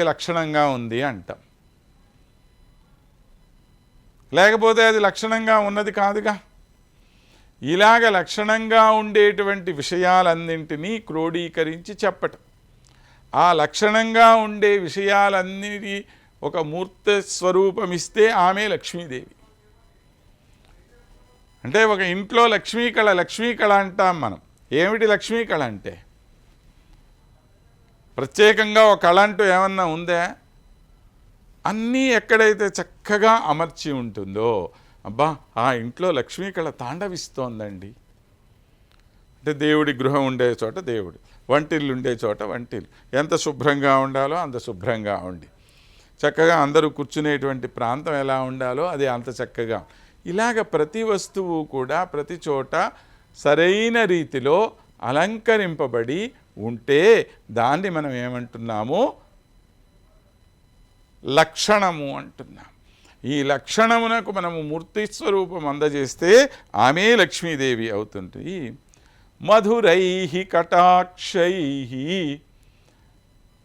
లక్షణంగా ఉంది అంటాం. లేకపోతే అది లక్షణంగా ఉన్నది కాదుగా. ఇలాగ లక్షణంగా ఉండేటువంటి విషయాలన్నింటినీ క్రోడీకరించి చెప్పటం. ఆ లక్షణంగా ఉండే విషయాలన్నిటి ఒక మూర్త స్వరూపమిస్తే ఆమె లక్ష్మీదేవి. అంటే ఒక ఇంట్లో లక్ష్మీ కళ లక్ష్మీ కళ అంటాం మనం. ఏమిటి లక్ష్మీ కళ అంటే? ప్రత్యేకంగా ఒక కళ అంటూ ఏమన్నా ఉందా? అన్నీ ఎక్కడైతే చక్కగా అమర్చి ఉంటుందో అబ్బా ఆ ఇంట్లో లక్ష్మీ కళ తాండవిస్తోందండి. అంటే దేవుడి గృహం ఉండే చోట దేవుడు వంటిల్లు ఉండే చోట వంటిల్లు. ఎంత శుభ్రంగా ఉండాలో అంత శుభ్రంగా ఉండి. చక్కగా అందరూ కూర్చునేటువంటి ప్రాంతం ఎలా ఉండాలో అది అంత చక్కగా. ఇలాగ ప్రతి వస్తువు కూడా ప్రతి చోట సరైన రీతిలో అలంకరింపబడి ఉంటే దాన్ని మనం ఏమంటున్నాము? లక్షణము అంటున్నాం. ఈ లక్షణమునకు మనము మూర్తి స్వరూపం అందజేస్తే ఆమె లక్ష్మీదేవి అవుతుంది మధురై కటాక్షై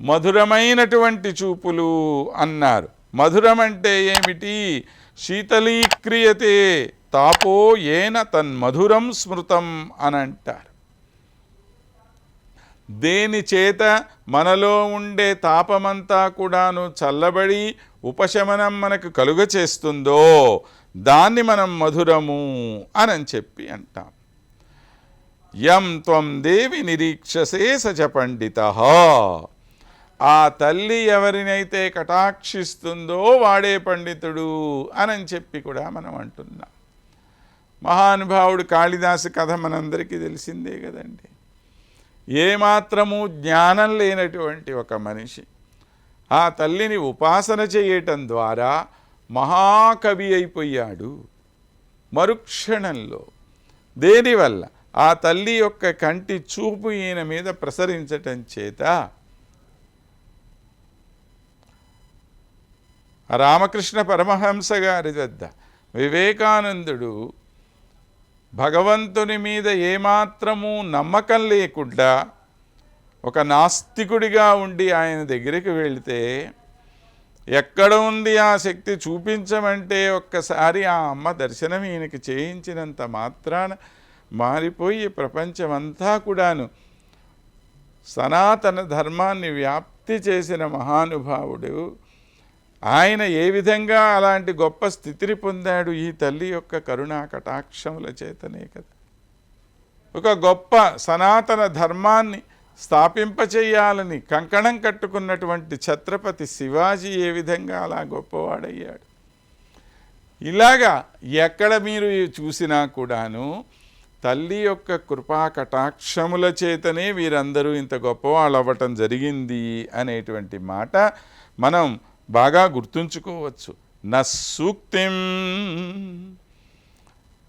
మధురమైనటువంటి చూపులు అన్నారు. మధురం అంటే ఏమిటి? శీతలీక్రియతే తాపో ఏన తన్మధురం స్మృతం అని అంటారు దేని చేత మనలో ఉండే తాపమంతా కూడాను చల్లబడి ఉపశమనం మనకు కలుగ చేస్తుందో దాన్ని మనం మధురము అని చెప్పి అంటాం. యం త్వం దేవి నిరీక్షసే సచ పండిత. ఆ తల్లి ఎవరినైతే కటాక్షిస్తుందో వాడే పండితుడు అని చెప్పి కూడా మనం అంటున్నాం. మహానుభావుడు కాళిదాసు కథ మనందరికీ తెలిసిందే కదండి. ఏమాత్రము జ్ఞానం లేనటువంటి ఒక మనిషి ఆ తల్లిని ఉపాసన చేయటం ద్వారా మహాకవి అయిపోయాడు మరుక్షణంలో. దేనివల్ల? ఆ తల్లి యొక్క కంటి చూపు ఈయన మీద ప్రసరించటం చేత రామకృష్ణ పరమహంస గారి వద్ద వివేకానందుడు భగవంతుని మీద ఏమాత్రము నమ్మకం లేకుండా ఒక నాస్తికుడిగా ఉండి ఆయన దగ్గరికి వెళితే ఎక్కడ ఉంది ఆ శక్తి చూపించమంటే ఒక్కసారి ఆ అమ్మ దర్శనం ఈయనకి చేయించినంత మాత్రాన మారిపోయి ప్రపంచమంతా కూడాను సనాతన ధర్మాన్ని వ్యాప్తి చేసిన మహానుభావుడు ఆయన ఏ విధంగా అలాంటి గొప్ప స్థితిని పొందాడు ఈ తల్లి యొక్క కరుణా కటాక్షముల చేతనే కదా. ఒక గొప్ప సనాతన ధర్మాన్ని స్థాపింపచేయాలని కంకణం కట్టుకున్నటువంటి ఛత్రపతి శివాజీ ఏ విధంగా అలా గొప్పవాడయ్యాడు. ఇలాగా ఎక్కడ మీరు చూసినా కూడాను తల్లి యొక్క కృపా కటాక్షముల చేతనే వీరందరూ ఇంత గొప్పవాళ్ళు అవ్వటం జరిగింది అనేటువంటి మాట మనం బాగా గుర్తుంచుకోవచ్చు. నా సూక్తిం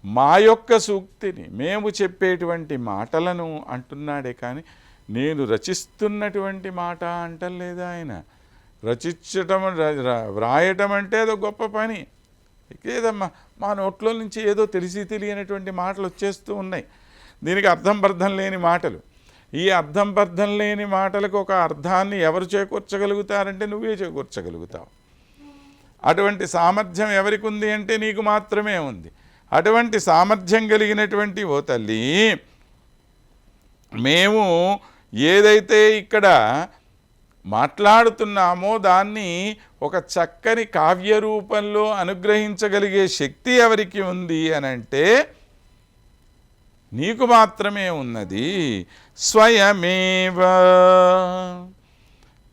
మా యొక్క సూక్తిని మేము చెప్పేటువంటి మాటలను అంటున్నాడే కానీ నేను రచిస్తున్నటువంటి మాట అంటలేదా ఆయన? రచించటం వ్రాయటం అంటే అదో గొప్ప పని. ఏదమ్మా మా నోట్లో నుంచి ఏదో తెలిసి తెలియనటువంటి మాటలు వచ్చేస్తూ ఉన్నాయి. దీనికి అర్థం పర్థం లేని మాటలు. ఈ అర్థం పర్థం లేని మాటలకు ఒక అర్థాన్ని ఎవరు చేకూర్చగలుగుతారంటే నువ్వే చేకూర్చగలుగుతావు. అటువంటి సామర్థ్యం ఎవరికి ఉంది అంటే నీకు మాత్రమే ఉంది. అటువంటి సామర్థ్యం కలిగినటువంటి ఓ తల్లి మేము ఏదైతే ఇక్కడ మాట్లాడుతున్నామో దాన్ని ఒక చక్కని కావ్య రూపంలో అనుగ్రహించగలిగే శక్తి ఎవరికి ఉంది అని అంటే నీకు మాత్రమే ఉన్నది స్వయమేవ.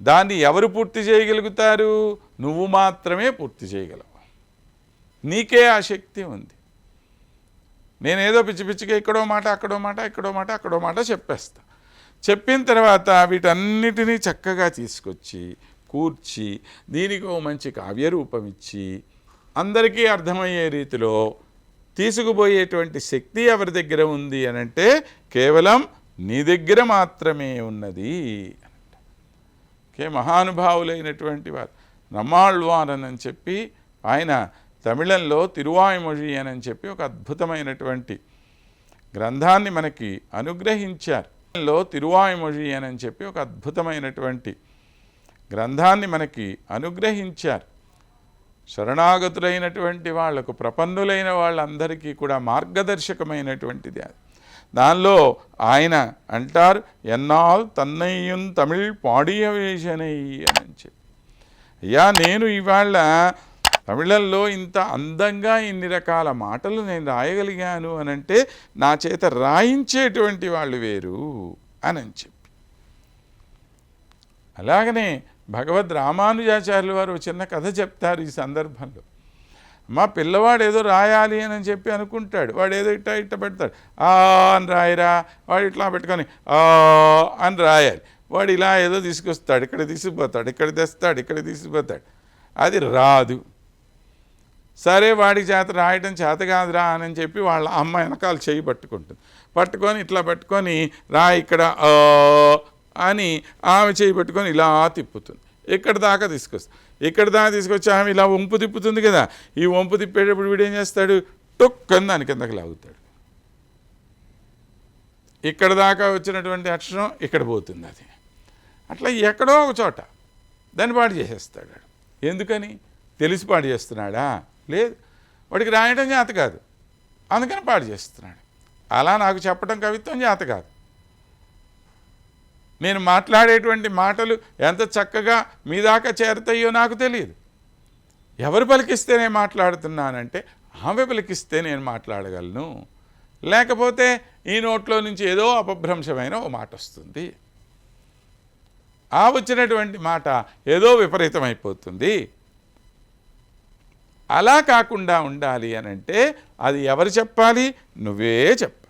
దాన్ని ఎవరు పూర్తి చేయగలుగుతారు? నువ్వు మాత్రమే పూర్తి చేయగలవు. నీకే ఆ శక్తి ఉంది. నేనేదో పిచ్చి పిచ్చిగా ఇక్కడో మాట అక్కడో మాట ఇక్కడో మాట అక్కడో మాట చెప్పేస్తా. చెప్పిన తర్వాత వీటన్నిటినీ చక్కగా తీసుకొచ్చి కూర్చి దీనికి ఓ మంచి కావ్యరూపం ఇచ్చి అందరికీ అర్థమయ్యే రీతిలో తీసుకుపోయేటువంటి శక్తి ఎవరి దగ్గర ఉంది అని అంటే కేవలం నీ దగ్గర మాత్రమే ఉన్నది కే మహానుభావులైనటువంటి వారు. నమ్మాళ్వారన్ అని చెప్పి ఆయన తమిళంలో తిరువాయుమొഴി అని చెప్పి ఒక అద్భుతమైనటువంటి గ్రంథాన్ని మనకి అనుగ్రహించారు. లో తిరువాయుమొഴി అని చెప్పి ఒక అద్భుతమైనటువంటి గ్రంథాన్ని మనకి అనుగ్రహించారు. శరణాగతులైనటువంటి వాళ్ళకు ప్రపన్నులైన వాళ్ళందరికీ కూడా మార్గదర్శకమైనటువంటిది అది. దానిలో ఆయన అంటారు ఎన్నాల్ తన్నయ్యం తమిళ్ పాడియ వేషనయ్యి అని చెప్పి. అయ్యా నేను ఇవాళ తమిళంలో ఇంత అందంగా ఇన్ని రకాల మాటలు నేను రాయగలిగాను అని అంటే నా చేత రాయించేటువంటి వాళ్ళు వేరు అని అని చెప్పి. అలాగనే భగవద్ రామానుజాచార్యుల వారు చిన్న కథ చెప్తారు ఈ సందర్భంలో. మా పిల్లవాడు ఏదో రాయాలి అని చెప్పి అనుకుంటాడు. వాడు ఏదో ఇట్ట ఇట్ట పెడతాడు. ఆ అని రాయరా వాడు ఇట్లా పెట్టుకొని ఆ అని రాయాలి. వాడు ఇలా ఏదో తీసుకొస్తాడు. ఇక్కడ తీసుకుపోతాడు ఇక్కడ తెస్తాడు ఇక్కడ తీసుకుపోతాడు. అది రాదు. సరే వాడి చేత రాయటం చేత కాదురా అని చెప్పి వాళ్ళ అమ్మ వెనకాల చేయి పట్టుకుంటుంది. పట్టుకొని ఇట్లా పట్టుకొని రా ఇక్కడ ఆ అని ఆమె చేయి పెట్టుకొని ఇలా తిప్పుతుంది. ఇక్కడ దాకా తీసుకొస్తుంది ఇక్కడ దాకా తీసుకొచ్చి ఆమె ఇలా వంపు తిప్పుతుంది కదా. ఈ వంపు తిప్పేటప్పుడు వీడు ఏం చేస్తాడు? టొక్ అని దాని కిందకి లాగుతాడు. ఇక్కడ దాకా వచ్చినటువంటి అక్షరం ఇక్కడ పోతుంది అది. అట్లా ఎక్కడో ఒక చోట దాన్ని పాడు చేసేస్తాడు ఎందుకని? తెలిసి పాడు చేస్తున్నాడా? లేదు. వాడికి రాయడం జాత కాదు. అందుకని పాడు చేస్తున్నాడు. అలా నాకు చెప్పడం కవిత్వం చేత కాదు. నేను మాట్లాడేటువంటి మాటలు ఎంత చక్కగా మీ దాకా చేరతాయో నాకు తెలియదు. ఎవరు పలికిస్తే నేను మాట్లాడుతున్నానంటే ఆమె పలికిస్తే నేను మాట్లాడగలను. లేకపోతే ఈ నోట్లో నుంచి ఏదో అపభ్రంశమైన ఓ మాట వస్తుంది. ఆ వచ్చినటువంటి మాట ఏదో విపరీతమైపోతుంది. అలా కాకుండా ఉండాలి అని అంటే అది ఎవరు చెప్పాలి? నువ్వే చెప్ప.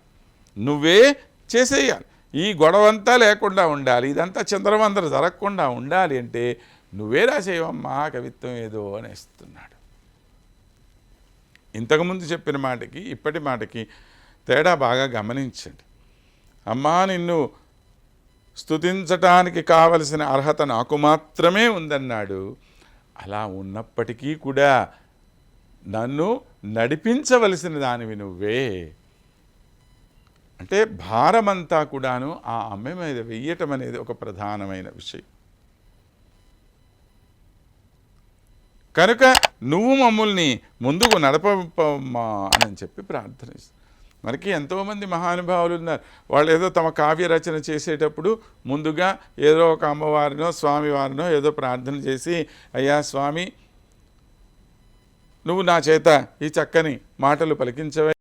నువ్వే చేసేయాలి. ఈ గొడవంతా లేకుండా ఉండాలి ఇదంతా చంద్రవందర జరగకుండా ఉండాలి అంటే నువ్వే రాసేవమ్మా కవిత్వం ఏదో అనేస్తున్నాడు. ఇంతకుముందు చెప్పిన మాటకి ఇప్పటి మాటకి తేడా బాగా గమనించండి. అమ్మా నిన్ను స్తుతించటానికి కావలసిన అర్హత నాకు మాత్రమే ఉందన్నాడు. అలా ఉన్నప్పటికీ కూడా నన్ను నడిపించవలసిన దానివి నువ్వే. అంటే భారమంతా కూడాను ఆ అమ్మ మీద వెయ్యటం అనేది ఒక ప్రధానమైన విషయం. కనుక నువ్వు మమ్మల్ని ముందుకు నడపమ్మా అని చెప్పి ప్రార్థనిస్తాను మనకి ఎంతోమంది మహానుభావులు ఉన్నారు. వాళ్ళు ఏదో తమ కావ్య రచన చేసేటప్పుడు ముందుగా ఏదో ఒక అమ్మవారినో స్వామివారినో ఏదో ప్రార్థన చేసి అయ్యా స్వామి నువ్వు నా చేత ఈ చక్కని మాటలు పలికించవే